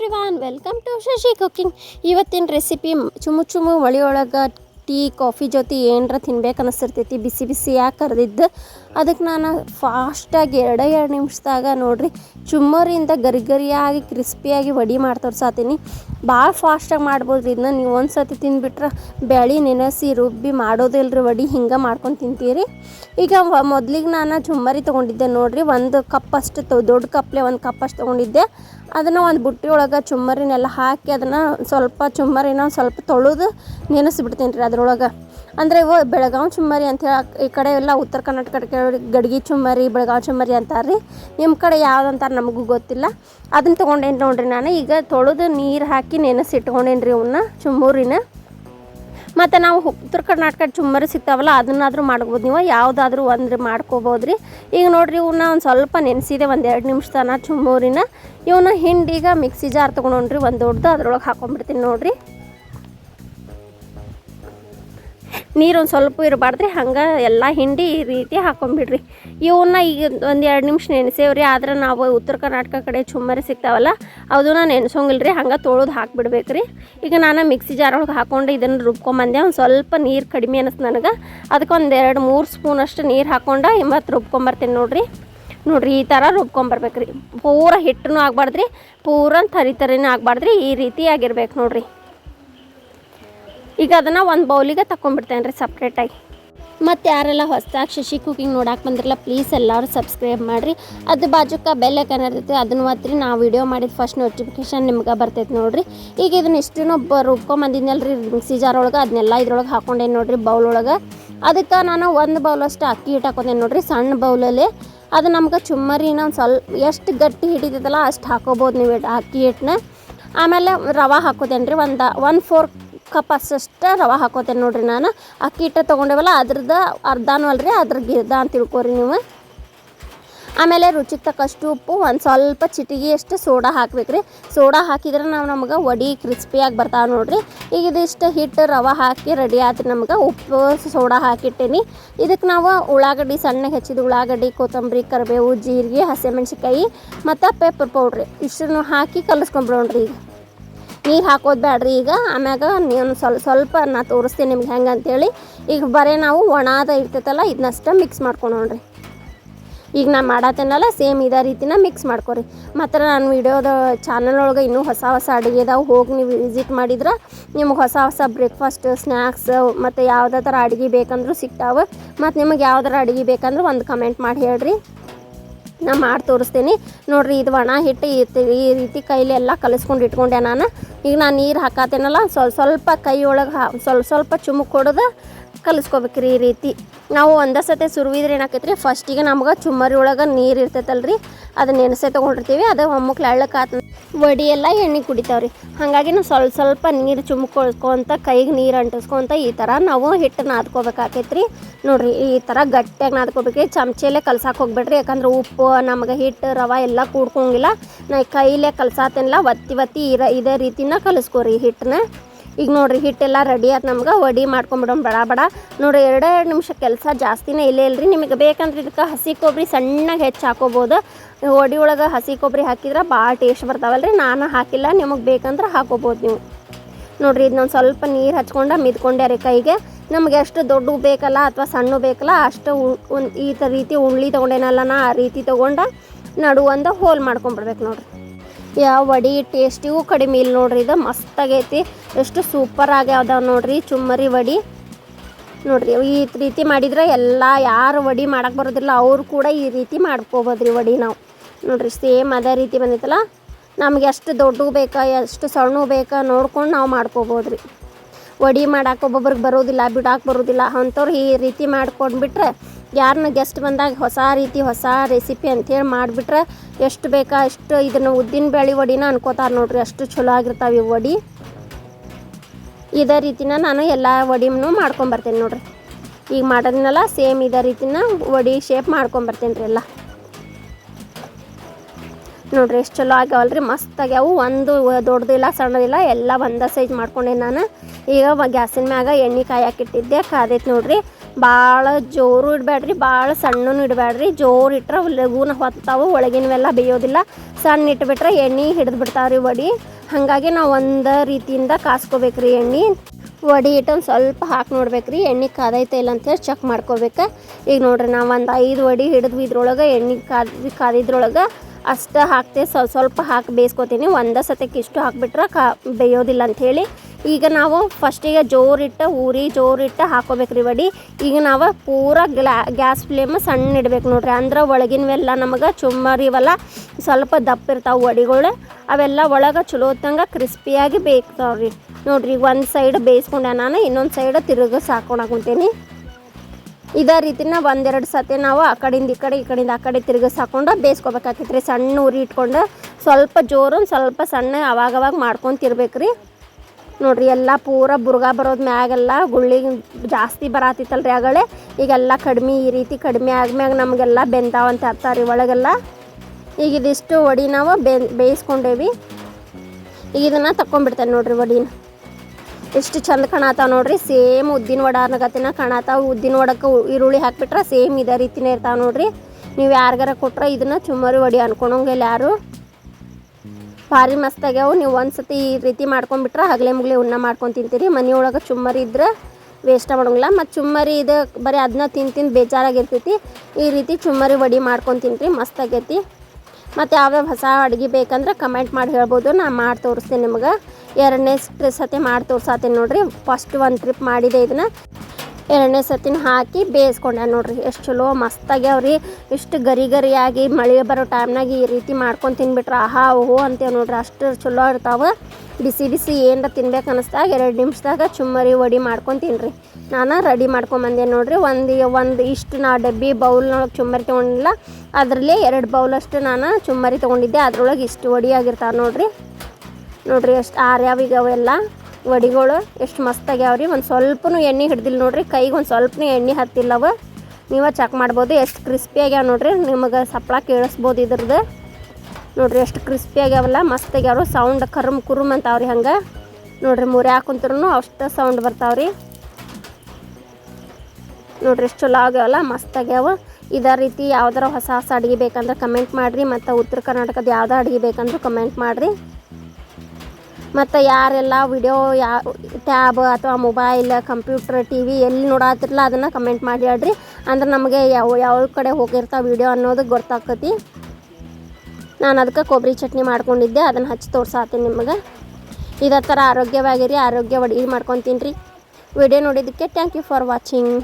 Everyone welcome to Shashi cooking ಇವತ್ತಿನ recipe ಚುಮು ಚುಮು ಮಳಿಯೊಳಗೆ ಟೀ, ಕಾಫಿ ಜೊತೆ ಏನರ ತಿನ್ಬೇಕು ಅನಿಸ್ತಿರ್ತೈತಿ. ಬಿಸಿ ಬಿಸಿ ಯಾಕೆ ಕರೆದಿದ್ದು? ಅದಕ್ಕೆ ನಾನು ಫಾಸ್ಟಾಗಿ ಎರಡೇ ಎರಡು ನಿಮಿಷದಾಗ ನೋಡಿರಿ, ಚುಮ್ಮರಿಂದ ಗರಿ ಗರಿಯಾಗಿ ಕ್ರಿಸ್ಪಿಯಾಗಿ ವಡಿ ಮಾಡಿ ತೋರ್ಸಾತೀನಿ ಭಾಳ ಫಾಸ್ಟಾಗಿ ಮಾಡ್ಬೋದು ರೀ ಇದನ್ನ. ನೀವು ಒಂದು ಸತಿ ತಿಂದ್ಬಿಟ್ರೆ ಬೆಳೆ ನೆನೆಸಿ, ರುಬ್ಬಿ ಮಾಡೋದಿಲ್ರಿ ವಡಿ, ಹಿಂಗೆ ಮಾಡ್ಕೊಂಡು ತಿಂತೀರಿ. ಈಗ ಮೊದಲಿಗೆ ನಾನು ಚುಮ್ಮರಿ ತೊಗೊಂಡಿದ್ದೆ ನೋಡಿರಿ, ಒಂದು ಕಪ್ ಅಷ್ಟು ದೊಡ್ಡ ಕಪ್ಲೆ ಒಂದು ಕಪ್ ಅಷ್ಟು ತೊಗೊಂಡಿದ್ದೆ. ಅದನ್ನು ಒಂದು ಬುಟ್ಟಿ ಒಳಗೆ ಚುಮ್ಮರಿನೆಲ್ಲ ಹಾಕಿ ಅದನ್ನು ಸ್ವಲ್ಪ ಚುಮ್ಮರಿನ ಸ್ವಲ್ಪ ತೊಳೆದು ನೆನೆಸಿಬಿಡ್ತೀನಿ ರೀ ಅದ್ರೊಳಗೆ. ಅಂದರೆ ಇವು ಬೆಳಗಾವಿ ಚುಮ್ಮರಿ ಅಂತ ಹೇಳಿ ಈ ಕಡೆ ಎಲ್ಲ ಉತ್ತರ ಕರ್ನಾಟಕ ಗಡಿಗೆ ಚುಮ್ಮರಿ ಬೆಳಗಾವ್ ಚುಮ್ಮರಿ ಅಂತಾರೆ ರೀ ನಿಮ್ಮ ಕಡೆ ಯಾವ್ದು ಅಂತಾರೆ ನಮಗೂ ಗೊತ್ತಿಲ್ಲ. ಅದನ್ನ ತೊಗೊಂಡೇನಿ ನೋಡಿರಿ ನಾನು, ಈಗ ತೊಳೆದು ನೀರು ಹಾಕಿ ನೆನೆಸಿಟ್ಕೊಂಡೇನಿ ರೀ ಅವನ್ನ ಚುಮ್ಮೂರಿನ. ಮತ್ತು ನಾವು ಉತ್ತರ ಕರ್ನಾಟಕ ಚುಮ್ಮರಿ ಸಿಗ್ತಾವಲ್ಲ, ಅದನ್ನಾದರೂ ಮಾಡ್ಬೋದು ನೀವು. ಯಾವುದಾದ್ರೂ ಒಂದು ಮಾಡ್ಕೋಬೋದು ರೀ ಈಗ ನೋಡಿರಿ ಇವನ್ನ ಒಂದು ಸ್ವಲ್ಪ ನೆನೆಸಿದೆ, ಒಂದು ಎರಡು ನಿಮಿಷ ತನ ಚುಮ್ಮೂರಿನ. ಇವನ್ನ ಹಿಂಡೀಗ ಮಿಕ್ಸಿ ಜಾರ್ ತೊಗೊಂಡ್ರಿ ಒಂದು ದೊಡ್ಡದು ಅದ್ರೊಳಗೆ ಹಾಕೊಂಡ್ಬಿಡ್ತೀನಿ ನೋಡ್ರಿ. ನೀರು ಒಂದು ಸ್ವಲ್ಪ ಇರಬಾರ್ದ್ರಿ, ಹಂಗೆ ಎಲ್ಲ ಹಿಂಡಿ ಈ ರೀತಿ ಹಾಕೊಂಡ್ಬಿಡ್ರಿ ಇವನ್ನ ಈಗ ಒಂದು ಎರಡು ನಿಮಿಷ ನೆನೆಸೇವ್ರಿ ಆದ್ರೆ ನಾವು ಉತ್ತರ ಕರ್ನಾಟಕ ಕಡೆ ಚುಮ್ಮರಿ ಸಿಗ್ತಾವಲ್ಲ ಅದನ್ನ ನೆನೆಸೋಂಗಿಲ್ಲ ರೀ ಹಂಗೆ ತೊಳೆದು ಹಾಕ್ಬಿಡ್ಬೇಕು ರೀ ಈಗ ನಾನು ಮಿಕ್ಸಿ ಜಾರ್ ಒಳಗೆ ಹಾಕೊಂಡು ಇದನ್ನು ರುಬ್ಕೊಂಬಂದೆ, ಒಂದು ಸ್ವಲ್ಪ ನೀರು ಕಡಿಮೆ ಅನಿಸ್ತು ನನಗೆ. ಅದಕ್ಕೆ ಒಂದು ಎರಡು ಮೂರು ಸ್ಪೂನ್ ಅಷ್ಟು ನೀರು ಹಾಕೊಂಡು ಮತ್ತು ರುಬ್ಕೊಂಬರ್ತೀನಿ ನೋಡಿರಿ. ನೋಡ್ರಿ, ಈ ಥರ ರುಬ್ಕೊಂಬರ್ಬೇಕು ರೀ ಪೂರ ಹಿಟ್ಟನೂ ಆಗ್ಬಾರ್ದ್ರಿ, ಪೂರ ತರಿ ತರಿನೂ ಆಗ್ಬಾರ್ದ್ರಿ, ಈ ರೀತಿ ಆಗಿರ್ಬೇಕು ನೋಡ್ರಿ. ಈಗ ಅದನ್ನು ಒಂದು ಬೌಲಿಗೆ ತಗೊಂಡ್ಬಿಡ್ತೇನೆ ರೀ ಸಪ್ರೇಟಾಗಿ ಮತ್ತು ಯಾರೆಲ್ಲ ಹೊಸದಾಗಿ ಶಶಿ ಕುಕಿಂಗ್ ನೋಡಕ್ಕೆ ಬಂದಿರಲ್ಲ ಪ್ಲೀಸ್ ಎಲ್ಲರೂ ಸಬ್ಸ್ಕ್ರೈಬ್ ಮಾಡಿರಿ. ಅದು ಬಾಜುಕ ಬೆಲ್ಲ ಇರ್ತೈತಿ, ಅದನ್ನು ಒತ್ತಿರಿ ನಾವು ವಿಡಿಯೋ ಮಾಡಿದ ಫಸ್ಟ್ ನೋಟಿಫಿಕೇಶನ್ ನಿಮ್ಗೆ ಬರ್ತೈತೆ ನೋಡಿರಿ. ಈಗ ಇದನ್ನ ಇಷ್ಟೂ ಬ ರೀ ಮಿಕ್ಸಿ ಜಾರ್ ಒಳಗೆ, ಅದನ್ನೆಲ್ಲ ಇದ್ರೊಳಗೆ ಹಾಕೊಂಡೇನಿ ನೋಡಿರಿ ಬೌಲ್ ಒಳಗೆ. ಅದಕ್ಕೆ ನಾನು ಒಂದು ಬೌಲ್ ಬೌಲಷ್ಟು ಅಕ್ಕಿ ಹಿಟ್ಟು ಹಾಕೊಂಡೇನಿ ನೋಡಿರಿ, ಸಣ್ಣ ಬೌಲಲ್ಲಿ ಅದು ನಮ್ಗೆ ಚುಮ್ಮರಿನ ಒಂದು ಸ್ವಲ್ಪ, ಎಷ್ಟು ಗಟ್ಟಿ ಹಿಡಿತೈತಲ್ಲ ಅಷ್ಟು ಹಾಕೋಬೋದು ನೀವು ಅಕ್ಕಿ ಹಿಟ್ಟನ್ನ ಆಮೇಲೆ ರವೆ ಹಾಕೋದೇನು ರೀ ಒಂದು ಒನ್ ಫೋರ್ ಕಪ್ ಅಷ್ಟಷ್ಟು ರವೆ ಹಾಕೋತೇನೆ ನೋಡಿರಿ ನಾನು. ಅಕ್ಕಿ ಹಿಟ್ಟು ತೊಗೊಂಡೇವಲ್ಲ ಅದ್ರದ್ದು ಅರ್ಧನೂ ಅಲ್ರಿ, ಅದ್ರ ಗಿರ್ದ ಅಂತ ತಿಳ್ಕೊರಿ ನೀವು. ಆಮೇಲೆ ರುಚಿಗೆ ತಕ್ಕಷ್ಟು ಉಪ್ಪು, ಒಂದು ಸ್ವಲ್ಪ ಚಿಟಿಗೆ ಅಷ್ಟು ಸೋಡಾ ಹಾಕ್ಬೇಕು ರೀ ಸೋಡಾ ಹಾಕಿದ್ರೆ ನಾವು ನಮ್ಗೆ ವಡಿ ಕ್ರಿಸ್ಪಿಯಾಗಿ ಬರ್ತಾವೆ ನೋಡಿರಿ. ಈಗ ಇದಿಷ್ಟು ಹಿಟ್ಟು, ರವೆ ಹಾಕಿ ರೆಡಿ ಆಯ್ತು ನಮ್ಗೆ, ಉಪ್ಪು ಸೋಡಾ ಹಾಕಿಟ್ಟೇನಿ. ಇದಕ್ಕೆ ನಾವು ಉಳ್ಳಾಗಡ್ಡಿ ಸಣ್ಣಗೆ ಹೆಚ್ಚಿದ ಉಳ್ಳಾಗಡ್ಡಿ, ಕೊತ್ತಂಬರಿ, ಕರಿಬೇವು, ಜೀರಿಗೆ ಹಸಿಮೆಣ್ಸಿಕಾಯಿ ಮತ್ತು ಪೇಪರ್ ಪೌಡ್ರಿ ಇಷ್ಟನ್ನು ಹಾಕಿ ಕಲಿಸ್ಕೊಂಬಿಡೋಣ್ರಿ ಈಗ. ನೀರು ಹಾಕೋದು ಬೇಡ್ರಿ ಈಗ. ಆಮ್ಯಾಗ ನೀವು ಸ್ವಲ್ಪ ಸ್ವಲ್ಪ ನಾ ತೋರಿಸ್ತೀನಿ ನಿಮ್ಗೆ ಹೆಂಗೆ ಅಂತೇಳಿ ಈಗ ಬರೀ ನಾವು ಒಣಾದ ಇರ್ತೈತಲ್ಲ ಇದನ್ನಷ್ಟೇ ಮಿಕ್ಸ್ ಮಾಡ್ಕೊಳೋಣ್ರಿ ಈಗ ನಾನು ಮಾಡತ್ತೇನಲ್ಲ ಸೇಮ್ ಇದೇ ರೀತಿನ ಮಿಕ್ಸ್ ಮಾಡ್ಕೊರಿ. ಮತ್ತು ನಾನು ವಿಡಿಯೋದ ಚಾನಲ್ ಒಳಗೆ ಇನ್ನೂ ಹೊಸ ಹೊಸ ಅಡುಗೆ ಇದಾವೆ ಹೋಗಿ ನೀವು ವಿಸಿಟ್ ಮಾಡಿದ್ರೆ ನಿಮ್ಗೆ ಹೊಸ ಹೊಸ ಬ್ರೇಕ್ಫಾಸ್ಟ್ ಸ್ನ್ಯಾಕ್ಸ್ ಮತ್ತು ಯಾವುದೇ ಥರ ಅಡುಗೆ ಬೇಕಂದ್ರೂ ಸಿಗ್ತಾವೆ. ಮತ್ತು ನಿಮಗೆ ಯಾವ್ದಾರ ಅಡುಗೆ ಬೇಕಂದ್ರೆ ಒಂದು ಕಮೆಂಟ್ ಮಾಡಿ ಹೇಳ್ರಿ. ನಾ ಮಾಡಿ ತೋರಿಸ್ತೀನಿ. ನೋಡ್ರಿ ಇದು ಒಣ ಹಿಟ್ಟು ಈ ರೀತಿ ಕೈಲಿ ಎಲ್ಲ ಕಲಿಸ್ಕೊಂಡು ಇಟ್ಕೊಂಡೆ ನಾನು. ಈಗ ನಾನು ನೀರು ಹಾಕತ್ತೇನಲ್ಲ ಸ್ವಲ್ಪ ಸ್ವಲ್ಪ ಕೈ ಒಳಗೆ ಹಾ ಸ್ವಲ್ಪ ಸ್ವಲ್ಪ ಚುಮುಕ್ ಹೊಡೆದು ಕಲಿಸ್ಕೋಬೇಕ್ರಿ ಈ ರೀತಿ. ನಾವು ಒಂದೇ ಸತಿ ಸುರುವಿದ್ರೆ ರೀ ಫಸ್ಟಿಗೆ ನಮ್ಗೆ ಚುಮ್ಮರಿ ಒಳಗೆ ನೀರು ಇರ್ತೈತಲ್ಲ ರೀ ಅದು ನೆನೆಸೆ ತೊಗೊಂಡಿರ್ತೀವಿ, ಅದು ಒಮ್ಮಕ್ಳು ಎಳ್ಳಕ್ಕೆ ವಡಿ ಎಲ್ಲ ಎಣ್ಣೆ ಕುಡಿತಾವ್ರಿ. ಹಾಗಾಗಿ ನಾವು ಸ್ವಲ್ಪ ಸ್ವಲ್ಪ ನೀರು ಚುಮ್ಕೊಳ್ಕೊಂತ, ಕೈಗೆ ನೀರು ಅಂಟಿಸ್ಕೊಂತ ಈ ಥರ ನಾವು ಹಿಟ್ಟು ನಾದ್ಕೋಬೇಕಾಕೈತ್ರಿ. ನೋಡಿರಿ, ಈ ಥರ ಗಟ್ಟಿಯಾಗಿ ನಾದ್ಕೋಬೇಕ್ರಿ. ಚಮಚೆಲೆ ಕಲ್ಸಕ್ಕೆ ಹೋಗ್ಬೇಡ್ರಿ, ಯಾಕಂದ್ರೆ ಉಪ್ಪು, ನಮಗೆ ಹಿಟ್ಟು ರವೆ ಎಲ್ಲ ಕೂಡ್ಕೊಂಗಿಲ್ಲ. ನಾ ಕೈಲೇ ಕಲ್ಸಾತೇನಿಲ್ಲ, ಒತ್ತಿ ಒತ್ತಿ ಇರ ಇದೇ ರೀತಿನ ಕಲಿಸ್ಕೋರಿ ಹಿಟ್ಟನ್ನ ಈಗ ನೋಡ್ರಿ, ಹಿಟ್ಟೆಲ್ಲ ರೆಡಿ ಆಯ್ತು ನಮ್ಗೆ ವಡಿ ಮಾಡ್ಕೊಂಬಿಡೋಣ ಬಡ ಬಡ. ನೋಡ್ರಿ, ಎರಡೇ, ಎರಡು ನಿಮಿಷ ಕೆಲಸ ಜಾಸ್ತಿನೇ ಇಲ್ಲೇ ಇಲ್ರಿ. ನಿಮಗೆ ಬೇಕಂದ್ರೆ ಇದಕ್ಕೆ ಹಸಿ ಕೊಬ್ಬರಿ ಸಣ್ಣಗೆ ಹೆಚ್ಚು ಹಾಕೋಬೋದು. ವಡಿ ಒಳಗೆ ಹಸಿ ಕೊಬ್ಬರಿ ಹಾಕಿದ್ರೆ ಭಾಳ ಟೇಸ್ಟ್ ಬರ್ತಾವಲ್ರಿ. ನಾನು ಹಾಕಿಲ್ಲ, ನಿಮಗೆ ಬೇಕಂದ್ರೆ ಹಾಕೋಬೋದು ನೀವು. ನೋಡ್ರಿ ಇದನ್ನೊಂದು ಸ್ವಲ್ಪ ನೀರು ಹಚ್ಕೊಂಡು ಮಿದ್ಕೊಂಡೆ ರೀ ಕೈಗೆ. ನಮಗೆ ಎಷ್ಟು ದೊಡ್ಡ ಬೇಕಲ್ಲ ಅಥವಾ ಸಣ್ಣ ಬೇಕಲ್ಲ, ಅಷ್ಟು ಒಂದು ಈ ರೀತಿ ಉಳ್ಳಿ ತೊಗೊಂಡೇನಲ್ಲ ನಾ ಆ ರೀತಿ ತೊಗೊಂಡು ನಡು ಒಂದು ಹೋಲ್ ಮಾಡ್ಕೊಂಬಿಡ್ಬೇಕು ನೋಡ್ರಿ. ಯಾವ ವಡಿ ಟೇಸ್ಟಿಗೂ ಕಡಿಮೆ ಇಲ್ಲ ನೋಡ್ರಿ, ಇದು ಮಸ್ತ್ ಆಗೈತಿ ಎಷ್ಟು ಸೂಪರ್ ಆಗ್ಯಾವ ನೋಡ್ರಿ ಚುಮ್ಮರಿ ವಡಿ. ನೋಡ್ರಿ, ಈ ರೀತಿ ಮಾಡಿದ್ರೆ ಎಲ್ಲ ಯಾರು ವಡಿ ಮಾಡಕ್ಕೆ ಬರೋದಿಲ್ಲ, ಅವ್ರು ಕೂಡ ಈ ರೀತಿ ಮಾಡ್ಕೋಬೋದ್ರಿ ವಡಿ ನಾವು. ನೋಡ್ರಿ ಸೇಮ್ ಅದೇ ರೀತಿ ಬಂದೈತಲ್ಲ ನಮ್ಗೆ ಎಷ್ಟು ದೊಡ್ಡ ಬೇಕಾ, ಎಷ್ಟು ಸಣ್ಣ ಬೇಕಾ ನೋಡ್ಕೊಂಡು ನಾವು ಮಾಡ್ಕೋಬೋದ್ರಿ. ವಡಿ ಮಾಡಕ್ಕೆ ಒಬ್ಬೊಬ್ರಿಗೆ ಬರೋದಿಲ್ಲ, ಬಿಡಾಕೆ ಬರೋದಿಲ್ಲ, ಅಂಥವ್ರು ಈ ರೀತಿ ಮಾಡ್ಕೊಂಡ್ಬಿಟ್ರೆ ಯಾರನ್ನ ಗೆಸ್ಟ್ ಬಂದಾಗ ಹೊಸ ರೀತಿ ಹೊಸ ರೆಸಿಪಿ ಅಂತೇಳಿ ಮಾಡಿಬಿಟ್ರೆ ಎಷ್ಟು ಬೇಕಾ ಅಷ್ಟು ಇದನ್ನು ಉದ್ದಿನ ಬೇಳೆ ವಡಿನ ಅನ್ಕೋತಾರೆ ನೋಡ್ರಿ, ಅಷ್ಟು ಚಲೋ ಆಗಿರ್ತಾವೆ ಇವು ವಡಿ. ಇದೇ ರೀತಿನ ನಾನು ಎಲ್ಲ ವಡಿನೂ ಮಾಡ್ಕೊಂಬರ್ತೀನಿ ನೋಡ್ರಿ. ಈಗ ಮಾಡೋದನ್ನೆಲ್ಲ ಸೇಮ್ ಇದೇ ರೀತಿನ ವಡಿ ಶೇಪ್ ಮಾಡ್ಕೊಂಬರ್ತೀನಿ ರೀ ಎಲ್ಲ. ನೋಡ್ರಿ, ಎಷ್ಟು ಚಲೋ ಆಗ್ಯಾವಲ್ರಿ. ಮಸ್ತ್ ಆಗ್ಯಾವು. ಒಂದು ದೊಡ್ಡದಿಲ್ಲ ಸಣ್ಣದಿಲ್ಲ, ಎಲ್ಲ ಒಂದ ಸೈಜ್ ಮಾಡ್ಕೊಂಡೆ ನಾನು. ಈಗ ಗ್ಯಾಸಿನ ಮ್ಯಾಗ ಎಣ್ಣೆ ಕಾಯಕ್ಕಿಟ್ಟಿದ್ದೆ ಕಾದೈತೆ ನೋಡ್ರಿ. ಭಾಳ ಜೋರು ಇಡಬೇಡ್ರಿ ಭಾಳ ಸಣ್ಣನು ಇಡಬೇಡ್ರಿ ಜೋರು ಇಟ್ರೆ ಲಘೂನ ಹೊತ್ತಾವು, ಒಳಗಿನವೆಲ್ಲ ಬೇಯೋದಿಲ್ಲ. ಸಣ್ಣ ಇಟ್ಬಿಟ್ರೆ ಎಣ್ಣೆ ಹಿಡಿದು ಬಿಡ್ತಾವ್ರಿ ವಡಿ. ಹಾಗಾಗಿ ನಾವು ಒಂದು ರೀತಿಯಿಂದ ಕಾಸ್ಕೋಬೇಕ್ರಿ ಎಣ್ಣೆ. ವಡಿ ಇಟ್ಟು ಒಂದು ಸ್ವಲ್ಪ ಹಾಕಿ ನೋಡ್ಬೇಕ್ರಿ. ಎಣ್ಣೆ ಕಾದೈತೆ ಇಲ್ಲ ಅಂತೇಳಿ ಚೆಕ್ ಮಾಡ್ಕೋಬೇಕು. ಈಗ ನೋಡ್ರಿ, ನಾವು ಒಂದು ಐದು ವಡಿ ಹಿಡಿದ್ವಿ ಇದ್ರೊಳಗೆ. ಎಣ್ಣೆ ಕಾದ್, ಕಾದಿದ್ರೊಳಗೆ ಅಷ್ಟು ಹಾಕ್ತೆ ಸ್ವಲ್ಪ ಸ್ವಲ್ಪ ಹಾಕಿ ಬೇಯಿಸ್ಕೊತೀನಿ. ಒಂದೇ ಸತಕ್ಕೆ ಇಷ್ಟು ಹಾಕಿಬಿಟ್ರೆ ಕಾ ಬೇಯೋದಿಲ್ಲ ಅಂಥೇಳಿ ಈಗ ನಾವು ಫಸ್ಟಿಗೆ ಜೋರಿಟ್ಟು ಊರಿ ಜೋರಿಟ್ಟು ಹಾಕೋಬೇಕ್ರಿ ವಡಿ. ಈಗ ನಾವು ಪೂರ ಗ್ಲಾ, ಗ್ಯಾಸ್ ಫ್ಲೇಮ್ ಸಣ್ಣ ಇಡಬೇಕು ನೋಡ್ರಿ. ಅಂದ್ರೆ ಒಳಗಿನವೆಲ್ಲ ನಮಗೆ ಚುಮ್ಮರಿವಲ್ಲ ಸ್ವಲ್ಪ ದಪ್ಪ ಇರ್ತಾವೆ ವಡಿಗಳು. ಅವೆಲ್ಲ ಒಳಗೆ ಚಲೋ ಹೊತ್ತಂಗೆ ಕ್ರಿಸ್ಪಿಯಾಗಿ ಬೇಯ್ತಾವ್ರಿ ನೋಡ್ರಿ ಒಂದು ಸೈಡ್ ಬೇಯಿಸ್ಕೊಂಡೆ ನಾನು, ಇನ್ನೊಂದು ಸೈಡ್ ತಿರುಗಿಸ್ ಹಾಕೊಳಕುಂತೀನಿ ಇದೇ ರೀತಿನ ಒಂದೆರಡು ಸತಿ ನಾವು ಆ ಕಡೆಯಿಂದ ಈ ಕಡೆ, ಈ ಕಡೆಯಿಂದ ಆ ಕಡೆ ತಿರುಗಿಸ್ ಹಾಕೊಂಡು ಬೇಯಿಸ್ಕೊಬೇಕಾಕೈತೆ ರೀ ಸಣ್ಣ ಉರಿ ಇಟ್ಕೊಂಡು ಸ್ವಲ್ಪ ಜೋರು ಸ್ವಲ್ಪ ಸಣ್ಣ ಅವಾಗವಾಗ ಮಾಡ್ಕೊತಿರ್ಬೇಕು ರೀ ನೋಡಿರಿ, ಎಲ್ಲ ಪೂರ ಬುರ್ಗ ಬರೋದು ಮ್ಯಾಗೆಲ್ಲ ಗುಳ್ಳಿ ಜಾಸ್ತಿ ಬರಾತಿತ್ತಲ್ಲ ರೀ ಆಗಲೇ. ಈಗೆಲ್ಲ ಕಡಿಮೆ ಈ ರೀತಿ ಕಡಿಮೆ ಆದ್ಮ್ಯಾಗ ನಮಗೆಲ್ಲ ಬೆಂತಾವಂತ ರೀ ಒಳಗೆಲ್ಲ. ಈಗ ಇದಿಷ್ಟು ವಡಿ ನಾವು ಬೇ, ಬೇಯಿಸ್ಕೊಂಡೇವಿ. ಈಗ ಇದನ್ನು ತಗೊಂಡ್ಬಿಡ್ತೇನೆ ನೋಡಿರಿ ವಡಿನ. ಎಷ್ಟು ಚಂದ ಕಾಣತಾವ ನೋಡ್ರಿ. ಸೇಮ್ ಉದ್ದಿನ ವಡ ಅನ್ನಗತ್ತಿನ ಕಾಣತಾವ. ಉದ್ದಿನ ವಡಕ್ಕೆ ಈರುಳ್ಳಿ ಹಾಕ್ಬಿಟ್ರೆ ಸೇಮ್ ಇದೇ ರೀತಿನೇ ಇರ್ತಾವ ನೋಡ್ರಿ. ನೀವು ಯಾರಿಗಾರ ಕೊಟ್ರೆ ಇದನ್ನ ಚುಮ್ಮರಿ ವಡಿ ಅನ್ಕೊಳಂಗಿಲ್ಲ ಯಾರು ಭಾರಿ ಮಸ್ತ್ ಆಗ್ಯಾವು. ನೀವು ಒಂದ್ಸತಿ ಈ ರೀತಿ ಮಾಡ್ಕೊಂಡ್ಬಿಟ್ರೆ ಹಗಲೆ ಮುಗಲೆ ಉನ್ನ ಮಾಡ್ಕೊಂಡು ತಿಂತೀರಿ. ಮನೆಯೊಳಗೆ ಚುಮ್ಮರಿ ಇದ್ರೆ ವೇಸ್ಟ್ ಮಾಡೋಂಗಿಲ್ಲ. ಮತ್ತು ಚುಮ್ಮರಿ ಇದು ಬರೀ ಅದನ್ನ ತಿಂದು ತಿಂದು ಬೇಜಾರಾಗಿರ್ತೈತಿ. ಈ ರೀತಿ ಚುಮ್ಮರಿ ವಡಿ ಮಾಡ್ಕೊಂಡು ತಿಂತೀರಿ, ಮಸ್ತ್ ಆಗೈತಿ. ಮತ್ತು ಯಾವ್ಯಾವ ಹೊಸ ಅಡುಗೆ ಬೇಕಂದ್ರೆ ಕಮೆಂಟ್ ಮಾಡಿ ಹೇಳ್ಬೋದು. ನಾನು ಮಾಡಿ ತೋರಿಸ್ತೀನಿ ನಿಮ್ಗೆ. ಎರಡನೇ ಸತಿ ಮಾಡಿ ತೋರ್ಸಾತೀನಿ ನೋಡ್ರಿ. ಫಸ್ಟ್ ಒಂದು ಟ್ರಿಪ್ ಮಾಡಿದೆ ಇದನ್ನ. ಎರಡನೇ ಸತಿನ ಹಾಕಿ ಬೇಯಿಸ್ಕೊಂಡೆ ನೋಡ್ರಿ. ಎಷ್ಟು ಚಲೋ, ಮಸ್ತಾಗ್ಯಾವ್ರಿ. ಇಷ್ಟು ಗರಿ ಗರಿಯಾಗಿ ಮಳೆ ಬರೋ ಟೈಮ್ನಾಗ ಈ ರೀತಿ ಮಾಡ್ಕೊಂಡು ತಿನ್ಬಿಟ್ರೆ ಆಹಾ, ಓಹೋ ಅಂತೇವೆ ನೋಡ್ರಿ. ಅಷ್ಟು ಚಲೋ ಇರ್ತಾವೆ. ಬಿಸಿ ಬಿಸಿ ಏನರ ತಿನ್ಬೇಕು ಅನ್ನಿಸ್ದಾಗ ಎರಡು ನಿಮಿಷದಾಗ ಚುಮ್ಮರಿ ವಡಿ ಮಾಡ್ಕೊಂಡು ತಿನ್ರಿ. ನಾನು ರೆಡಿ ಮಾಡ್ಕೊಂಬಂದೆ ನೋಡ್ರಿ. ಒಂದು ಒಂದು ಇಷ್ಟು ನಾ ಡಬ್ಬಿ ಬೌಲ್ನೊಳಗೆ ಚುಮ್ಮರಿ ತೊಗೊಂಡಿಲ್ಲ. ಅದರಲ್ಲಿ ಎರಡು ಬೌಲಷ್ಟು ನಾನು ಚುಮ್ಮರಿ ತೊಗೊಂಡಿದ್ದೆ. ಅದ್ರೊಳಗೆ ಇಷ್ಟು ವಡಿ ಆಗಿರ್ತಾವೆ ನೋಡ್ರಿ. ನೋಡ್ರಿ ಎಷ್ಟು ಆರ್ಯಾವಿಗೆ ಅವೆಲ್ಲ ವಡಿಗಳು ಎಷ್ಟು ಮಸ್ತ್ ಆಗ್ಯಾವ್ರಿ ಒಂದು ಸ್ವಲ್ಪನು ಎಣ್ಣೆ ಹಿಡ್ದಿಲ್ಲ ನೋಡ್ರಿ. ಕೈಗೆ ಒಂದು ಸ್ವಲ್ಪನೂ ಎಣ್ಣೆ ಹತ್ತಿಲ್ಲವ ನೀವು ಚೆಕ್ ಮಾಡ್ಬೋದು ಎಷ್ಟು ಕ್ರಿಸ್ಪಿ ಆಗ್ಯಾವ ನೋಡ್ರಿ. ನಿಮಗೆ ಸಪ್ಳ ಕೇಳಿಸ್ಬೋದು ಇದ್ರದ್ದು ನೋಡ್ರಿ ಎಷ್ಟು ಕ್ರಿಸ್ಪಿ ಆಗ್ಯಾವಲ್ಲ ಮಸ್ತ್ ಆಗ್ಯಾವ್ರು ಸೌಂಡ್ ಕರ್ಮ್ ಕುರುಮ್ ಅಂತಾವ್ರಿ ಹಂಗೆ. ನೋಡ್ರಿ ಮುರಿ ಕುಂತ್ರೂ ಅಷ್ಟು ಸೌಂಡ್ ಬರ್ತಾವ್ರಿ ನೋಡ್ರಿ ಎಷ್ಟು ಚಲೋ ಆಗ್ಯಾವಲ್ಲ ಮಸ್ತ್ ಆಗ್ಯಾವ ಇದೇ ರೀತಿ ಯಾವ್ದಾರ ಹೊಸ ಹೊಸ ಅಡುಗೆ ಬೇಕಂದ್ರೆ ಕಮೆಂಟ್ ಮಾಡಿರಿ. ಮತ್ತು ಉತ್ತರ ಕರ್ನಾಟಕದ ಯಾವ್ದು ಅಡುಗೆ ಬೇಕಂದ್ರೂ ಕಮೆಂಟ್ ಮಾಡಿರಿ. ಮತ್ತು ಯಾರೆಲ್ಲ ವಿಡಿಯೋ ಯಾ ಟ್ಯಾಬ್ ಅಥವಾ ಮೊಬೈಲ್ ಕಂಪ್ಯೂಟ್ರ್ ಟಿ ವಿ ಎಲ್ಲಿ ನೋಡತ್ತಿರಲ್ಲ ಅದನ್ನು ಕಮೆಂಟ್ ಮಾಡಿ ಹೇಳ್ರಿ. ಅಂದ್ರೆ ನಮಗೆ ಯಾವ ಯಾವ ಕಡೆ ಹೋಗಿರ್ತಾವೆ ವಿಡಿಯೋ ಅನ್ನೋದು ಗೊತ್ತಾಕತಿ. ನಾನು ಅದಕ್ಕೆ ಕೊಬ್ಬರಿ ಚಟ್ನಿ ಮಾಡ್ಕೊಂಡಿದ್ದೆ, ಅದನ್ನು ಹಚ್ಚಿ ತೋರ್ಸಾತೀನಿ ನಿಮಗೆ. ಇದೇ ಥರ ಆರೋಗ್ಯವಾಗಿರಿ, ಆರೋಗ್ಯ ಅಡುಗೆ ಮಾಡ್ಕೊತೀನಿ ರೀ ವಿಡಿಯೋ ನೋಡಿದ್ದಕ್ಕೆ ಥ್ಯಾಂಕ್ ಯು ಫಾರ್ ವಾಚಿಂಗ್